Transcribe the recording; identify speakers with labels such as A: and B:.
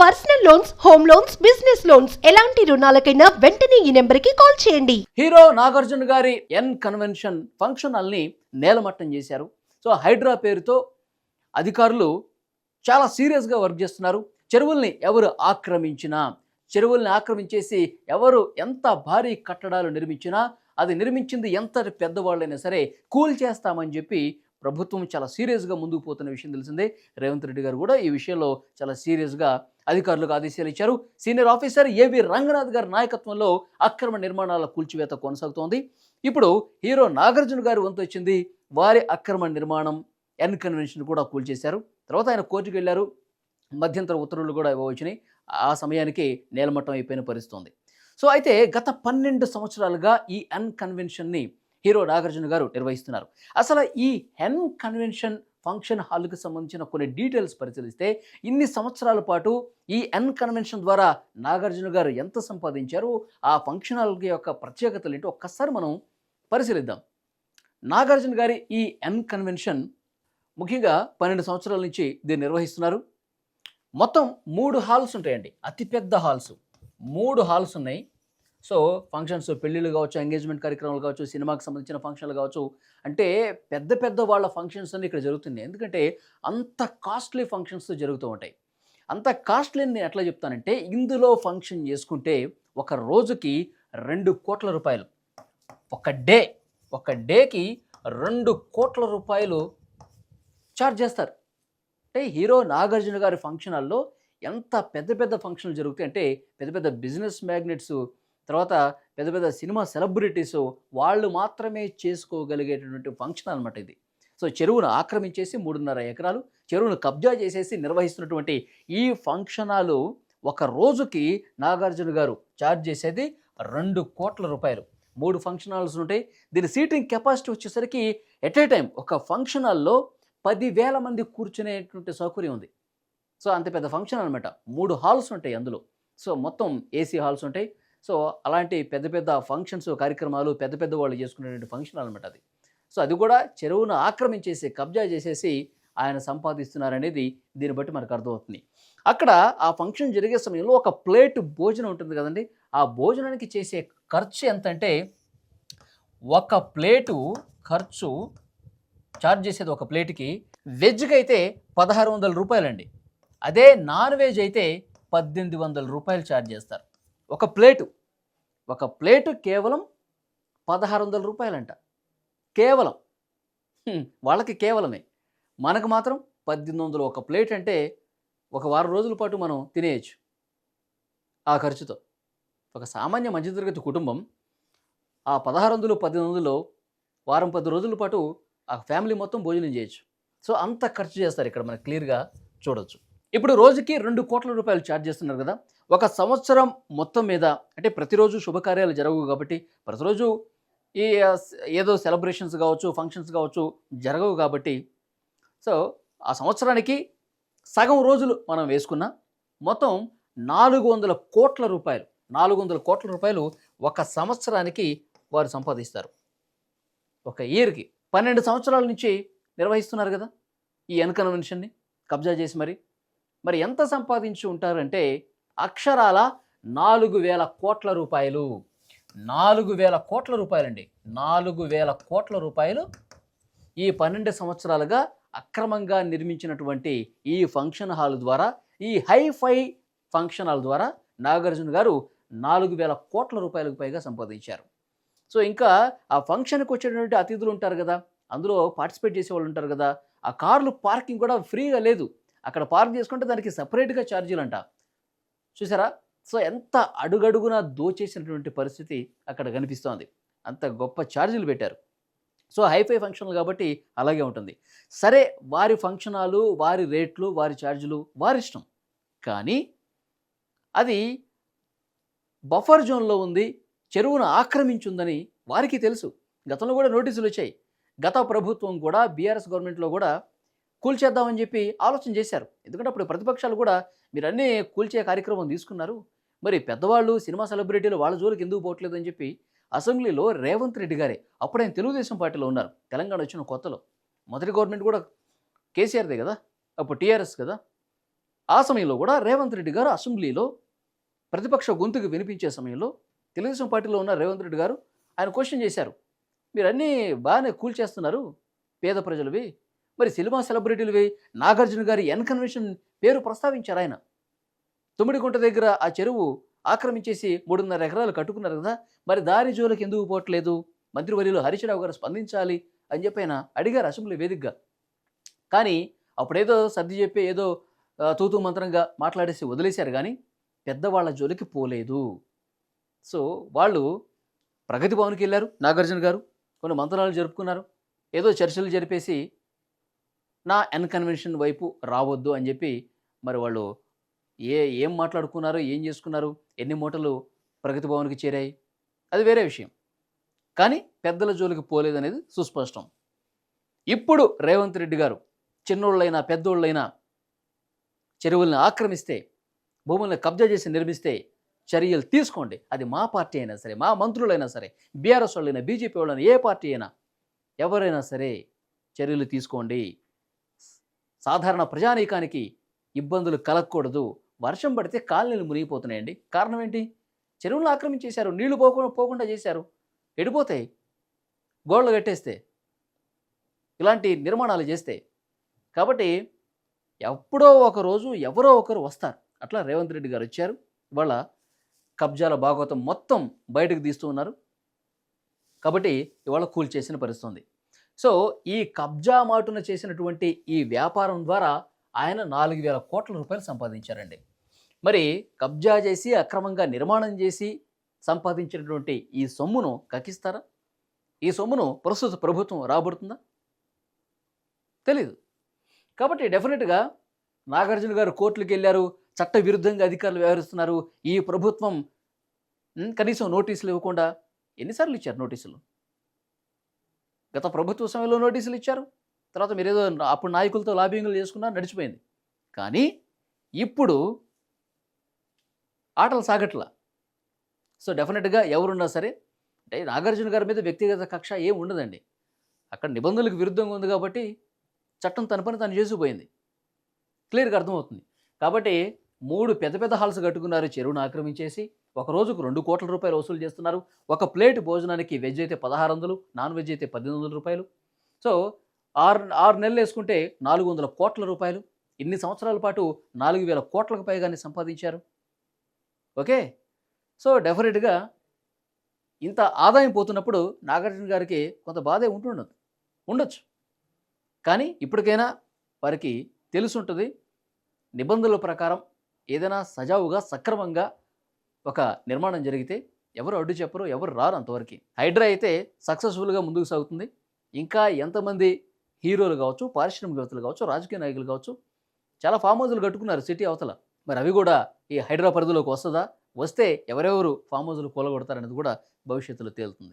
A: Personal loans home loans business loans. ఎలాంటి రుణాలకైనా వెంటనే ఈ నెంబర్కి కాల్ చేయండి.
B: హీరో నాగార్జున గారి ఎన్ కన్వెన్షన్ ఫంక్షన్ హాల్ని నేలమట్టం చేశారు. సో హైడ్రా పేరుతో అధికారులు చాలా సీరియస్గా వర్క్ చేస్తున్నారు. చెరువుల్ని ఎవరు ఆక్రమించినా చెరువుల్ని ఆక్రమించేసి ఎవరు ఎంత భారీ కట్టడాలు నిర్మించినా అది నిర్మించింది ఎంతటి పెద్దవాళ్ళైనా సరే కూల్ చేస్తామని చెప్పి ప్రభుత్వం చాలా సీరియస్గా ముందుకు పోతున్న విషయం తెలిసిందే. రేవంత్ రెడ్డి గారు కూడా ఈ విషయంలో చాలా సీరియస్గా అధికారులకు ఆదేశాలు ఇచ్చారు. సీనియర్ ఆఫీసర్ ఏవి రంగనాథ్ గారి నాయకత్వంలో అక్రమ నిర్మాణాల కూల్చివేత కొనసాగుతోంది. ఇప్పుడు హీరో నాగార్జున గారి వంతు వచ్చింది. వారి అక్రమ నిర్మాణం ఎన్ కన్వెన్షన్ కూడా కూల్చేశారు. తర్వాత ఆయన కోర్టుకు వెళ్ళారు. మధ్యంతర ఉత్తర్వులు కూడా ఇవ్వవచ్చినాయి. ఆ సమయానికి నేలమట్టం అయిపోయిన పరిస్థితుంది. సో అయితే గత పన్నెండు సంవత్సరాలుగా ఈ ఎన్ కన్వెన్షన్ని హీరో నాగార్జున గారు నిర్వహిస్తున్నారు. అసలు ఈ ఎన్ కన్వెన్షన్ ఫంక్షన్ హాల్కి సంబంధించిన కొన్ని డీటెయిల్స్ పరిశీలిస్తే ఇన్ని సంవత్సరాల పాటు ఈ ఎన్ కన్వెన్షన్ ద్వారా నాగార్జున గారు ఎంత సంపాదించారు ఆ ఫంక్షన్ హాల్ యొక్క ప్రత్యేకతలు ఏంటో ఒక్కసారి మనం పరిశీలిద్దాం. నాగార్జున గారి ఈ ఎన్ కన్వెన్షన్ ముఖ్యంగా పన్నెండు సంవత్సరాల నుంచి దీన్ని నిర్వహిస్తున్నారు. మొత్తం మూడు హాల్స్ ఉంటాయండి అతిపెద్ద హాల్స్. మూడు హాల్స్ ఉన్నాయి. సో ఫంక్షన్స్ పెళ్ళిళ్ళు కావచ్చు ఎంగేజ్మెంట్ కార్యక్రమాలు కావచ్చు సినిమాకి సంబంధించిన ఫంక్షన్లు కావచ్చు అంటే పెద్ద పెద్ద వాళ్ళ ఫంక్షన్స్ అన్ని ఇక్కడ జరుగుతున్నాయి. ఎందుకంటే అంత కాస్ట్లీ ఫంక్షన్స్ జరుగుతూ ఉంటాయి. అంత కాస్ట్లీ నేను ఎట్లా చెప్తానంటే ఇందులో ఫంక్షన్ చేసుకుంటే ఒక రోజుకి రెండు కోట్ల రూపాయలు. ఒక డే ఒక డేకి రెండు కోట్ల రూపాయలు ఛార్జ్ చేస్తారు. అంటే హీరో నాగార్జున గారి ఫంక్షన్ హాల్లో ఎంత పెద్ద పెద్ద ఫంక్షన్లు జరుగుతాయి అంటే పెద్ద పెద్ద బిజినెస్ మ్యాగ్నెట్స్ తర్వాత పెద్ద పెద్ద సినిమా సెలబ్రిటీస్ వాళ్ళు మాత్రమే చేసుకోగలిగేటటువంటి ఫంక్షన్ అనమాట ఇది. సో చెరువును ఆక్రమించేసి మూడున్నర ఎకరాలు చెరువును కబ్జా చేసేసి నిర్వహిస్తున్నటువంటి ఈ ఫంక్షనాలు ఒక రోజుకి నాగార్జున గారు ఛార్జ్ చేసేది రెండు కోట్ల రూపాయలు. మూడు ఫంక్షన్ హాల్స్ ఉంటాయి. దీని సీటింగ్ కెపాసిటీ వచ్చేసరికి ఎట్ ఏ టైం ఒక ఫంక్షన్ హాల్లో పదివేల మంది కూర్చునేటువంటి సౌకర్యం ఉంది. సో అంత పెద్ద ఫంక్షన్ అనమాట మూడు హాల్స్ ఉంటాయి అందులో. సో మొత్తం ఏసీ హాల్స్ ఉంటాయి. సో అలాంటి పెద్ద పెద్ద ఫంక్షన్స్ కార్యక్రమాలు పెద్ద పెద్ద వాళ్ళు చేసుకునేటువంటి ఫంక్షన్ అనమాట అది. సో అది కూడా చెరువును ఆక్రమించేసి కబ్జా చేసేసి ఆయన సంపాదిస్తున్నారనేది దీన్ని బట్టి మనకు అర్థమవుతుంది. అక్కడ ఆ ఫంక్షన్ జరిగే సమయంలో ఒక ప్లేట్ భోజనం ఉంటుంది కదండి. ఆ భోజనానికి చేసే ఖర్చు ఎంత అంటే ఒక ప్లేటు ఖర్చు ఛార్జ్ చేసేది ఒక ప్లేట్కి వెజ్కి అయితే పదహారు వందల రూపాయలండి. అదే నాన్ వెజ్ అయితే పద్దెనిమిది వందల రూపాయలు ఛార్జ్ చేస్తారు. ఒక ప్లేటు. ఒక ప్లేటు కేవలం పదహారు వందల రూపాయలంట. కేవలం. వాళ్ళకి కేవలమే. మనకు మాత్రం పద్దెనిమిది వందలు ఒక ప్లేట్ అంటే ఒక వారం రోజుల పాటు మనం తినేయచ్చు. ఆ ఖర్చుతో. ఒక సామాన్య మధ్యతరగతి కుటుంబం ఆ పదహారు వందలు పద్దెనిమిది వందలు వారం పది రోజుల పాటు ఆ ఫ్యామిలీ మొత్తం భోజనం చేయొచ్చు. సో అంత ఖర్చు చేస్తారు ఇక్కడ మనకు క్లియర్గా చూడొచ్చు. ఇప్పుడు రోజుకి రెండు కోట్ల రూపాయలు ఛార్జ్ చేస్తున్నారు కదా. ఒక సంవత్సరం మొత్తం మీద అంటే ప్రతిరోజు శుభకార్యాలు జరగవు కాబట్టి ప్రతిరోజు ఈ ఏదో సెలబ్రేషన్స్ కావచ్చు ఫంక్షన్స్ కావచ్చు జరగవు కాబట్టి సో ఆ సంవత్సరానికి సగం రోజులు మనం వేసుకున్న మొత్తం నాలుగు వందల కోట్ల రూపాయలు నాలుగు వందల కోట్ల రూపాయలు ఒక సంవత్సరానికి వారు సంపాదిస్తారు. ఒక ఇయర్కి పన్నెండు సంవత్సరాల నుంచి నిర్వహిస్తున్నారు కదా ఈ ఎన్ కన్వెన్షన్ని కబ్జా చేసి మరి. మరి ఎంత సంపాదించి ఉంటారంటే అక్షరాల నాలుగు వేల కోట్ల రూపాయలు. నాలుగు వేల కోట్ల రూపాయలండి. నాలుగు వేల కోట్ల రూపాయలు ఈ పన్నెండు సంవత్సరాలుగా అక్రమంగా నిర్మించినటువంటి ఈ ఫంక్షన్ హాల్ ద్వారా ఈ హైఫై ఫంక్షన్ హాల్ ద్వారా నాగార్జున గారు నాలుగు వేల కోట్ల రూపాయలకు పైగా సంపాదించారు. సో ఇంకా ఆ ఫంక్షన్కి వచ్చేటువంటి అతిథులు ఉంటారు కదా అందులో పార్టిసిపేట్ చేసే వాళ్ళు ఉంటారు కదా ఆ కార్లు పార్కింగ్ కూడా ఫ్రీగా లేదు. అక్కడ పార్క్ చేసుకుంటే దానికి సపరేట్గా ఛార్జీలు అంట చూసారా? సో ఎంత అడుగడుగునా దోచేసినటువంటి పరిస్థితి అక్కడ కనిపిస్తోంది. అంత గొప్ప ఛార్జీలు పెట్టారు. సో హైఫై ఫంక్షన్లు కాబట్టి అలాగే ఉంటుంది. సరే వారి ఫంక్షనాలు వారి రేట్లు వారి ఛార్జీలు వారి ఇష్టం. కానీ అది బఫర్ జోన్లో ఉంది చెరువును ఆక్రమించుందని వారికి తెలుసు. గతంలో కూడా నోటీసులు వచ్చాయి గత ప్రభుత్వం కూడా బీఆర్ఎస్ గవర్నమెంట్లో కూడా కూల్చేద్దామని చెప్పి ఆలోచన చేశారు. ఎందుకంటే అప్పుడు ప్రతిపక్షాలు కూడా మీరు అన్నీ కూల్చే కార్యక్రమం తీసుకున్నారు. మరి పెద్దవాళ్ళు సినిమా సెలబ్రిటీలు వాళ్ళ జోలికి ఎందుకు పోవట్లేదు అని చెప్పి అసెంబ్లీలో రేవంత్ రెడ్డి గారే అప్పుడు ఆయన తెలుగుదేశం పార్టీలో ఉన్నారు. తెలంగాణ వచ్చిన కొత్తలో. మొదటి గవర్నమెంట్ కూడా కేసీఆర్దే కదా? అప్పుడు టీఆర్ఎస్ కదా? ఆ సమయంలో కూడా రేవంత్ రెడ్డి గారు అసెంబ్లీలో ప్రతిపక్ష గొంతుకు వినిపించే సమయంలో తెలుగుదేశం పార్టీలో ఉన్న రేవంత్ రెడ్డి గారు ఆయన క్వశ్చన్ చేశారు. మీరు అన్నీ బాగానే కూల్ చేస్తున్నారు పేద ప్రజలవి. మరి సినిమా సెలబ్రిటీలవి నాగార్జున గారి ఎన్ కన్వెన్షన్ పేరు ప్రస్తావించారు ఆయన. తుమ్మిడిగుంట దగ్గర ఆ చెరువు ఆక్రమించేసి మూడున్నర ఎకరాలు కట్టుకున్నారు కదా మరి దారి జోలకు ఎందుకు పోవట్లేదు? మంత్రివర్యులు హరీశ్రావు గారు స్పందించాలి అని చెప్పి ఆయన అడిగారు అసెంబ్లీ వేదికగా. కానీ అప్పుడేదో సర్ది చెప్పి ఏదో తూతు తూతూ మంత్రంగా మాట్లాడేసి వదిలేశారు కానీ పెద్దవాళ్ళ జోలికి పోలేదు. సో వాళ్ళు ప్రగతి భవన్కి వెళ్ళారు నాగార్జున గారు కొన్ని మంత్రాలు జరుపుకున్నారు ఏదో చర్చలు జరిపేసి నా అన్కన్వెన్షన్ వైపు రావద్దు అని చెప్పి మరి వాళ్ళు ఏ ఏం మాట్లాడుకున్నారు ఏం చేసుకున్నారు ఎన్ని మూటలు ప్రగతి భవన్కి చేరాయి అది వేరే విషయం. కానీ పెద్దల జోలికి పోలేదనేది సుస్పష్టం. ఇప్పుడు రేవంత్ రెడ్డి గారు చిన్నోళ్ళైనా పెద్దోళ్ళైనా చెరువుల్ని ఆక్రమిస్తే భూముల్ని కబ్జా చేసి నిర్మిస్తే చర్యలు తీసుకోండి. అది మా పార్టీ అయినా సరే మా మంత్రులైనా సరే బీఆర్ఎస్ వాళ్ళైనా బీజేపీ వాళ్ళైనా ఏ పార్టీ అయినా ఎవరైనా సరే చర్యలు తీసుకోండి. సాధారణ ప్రజానీకానికి ఇబ్బందులు కలగకూడదు. వర్షం పడితే కాలనీలు మునిగిపోతున్నాయండి. కారణం ఏంటి? చెరువులు ఆక్రమించేశారు నీళ్ళు పోకుండా పోకుండా చేశారు. ఎడిపోతాయి. గోడలు కట్టేస్తే ఇలాంటి నిర్మాణాలు చేస్తే. కాబట్టి ఎప్పుడో ఒక రోజు ఎవరో ఒకరు వస్తారు. అట్లా రేవంత్ రెడ్డి గారు వచ్చారు. ఇవాళ కబ్జాల భాగవతం మొత్తం బయటకు తీస్తూ ఉన్నారు. కాబట్టి ఇవాళ కూల్ చేసిన పరిస్థితుంది. సో ఈ కబ్జా మాటున చేసినటువంటి ఈ వ్యాపారం ద్వారా ఆయన నాలుగు వేల కోట్ల రూపాయలు సంపాదించారండి. మరి కబ్జా చేసి అక్రమంగా నిర్మాణం చేసి సంపాదించినటువంటి ఈ సొమ్మును కక్కిస్తారా? ఈ సొమ్మును ప్రస్తుత ప్రభుత్వం రాబడుతుందా? తెలీదు. కాబట్టి డెఫినెట్గా నాగార్జున గారు కోర్టులకు వెళ్ళారు చట్ట విరుద్ధంగా అధికారులు వ్యవహరిస్తున్నారు. ఈ ప్రభుత్వం కనీసం నోటీసులు ఇవ్వకుండా ఎన్నిసార్లు ఇచ్చారు నోటీసులు? గత ప్రభుత్వ సమయంలో నోటీసులు ఇచ్చారు. తర్వాత మీరేదో అప్పుడు నాయకులతో లాబింగ్లు చేసుకున్నారు నడిచిపోయింది. కానీ ఇప్పుడు ఆటలు సాగట్లా. సో డెఫినెట్గా ఎవరున్నా సరే అంటే నాగార్జున గారి మీద వ్యక్తిగత కక్ష ఏం ఉండదండి. అక్కడ నిబంధనలకు విరుద్ధంగా ఉంది కాబట్టి చట్టం తన పని తను చేసిపోయింది క్లియర్గా అర్థమవుతుంది. కాబట్టి మూడు పెద్ద పెద్ద హాల్స్ కట్టుకున్నారు చెరువును ఆక్రమించేసి. ఒక రోజుకు రెండు కోట్ల రూపాయలు వసూలు చేస్తున్నారు. ఒక ప్లేట్ భోజనానికి వెజ్ అయితే పదహారు వందలు నాన్ వెజ్ అయితే పద్దెనిమిది వందల రూపాయలు. సో ఆరు ఆరు నెలలు వేసుకుంటే నాలుగు వందల కోట్ల రూపాయలు. ఇన్ని సంవత్సరాల పాటు నాలుగు వేల కోట్లకు పైగానే సంపాదించారు. ఓకే? సో డెఫినెట్గా ఇంత ఆదాయం పోతున్నప్పుడు నాగార్జున గారికి కొంత బాధే ఉంటుండదు ఉండొచ్చు. కానీ ఇప్పటికైనా వారికి తెలుసుంటుంది నిబంధనల ప్రకారం ఏదైనా సజావుగా సక్రమంగా ఒక నిర్మాణం జరిగితే ఎవరు అడ్డు చెప్పరు ఎవరు రారు అంతవరకు. హైడ్రా అయితే సక్సెస్ఫుల్గా ముందుకు సాగుతుంది. ఇంకా ఎంతమంది హీరోలు కావచ్చు పారిశ్రామికవేత్తలు కావచ్చు రాజకీయ నాయకులు కావచ్చు చాలా ఫామ్ హౌజులు కట్టుకున్నారు సిటీ అవతల. మరి అవి కూడా ఈ హైడ్రా పరిధిలోకి వస్తుందా? వస్తే ఎవరెవరు ఫామ్ హౌజులు కూలగొడతారనేది కూడా భవిష్యత్తులో తేలుతుంది.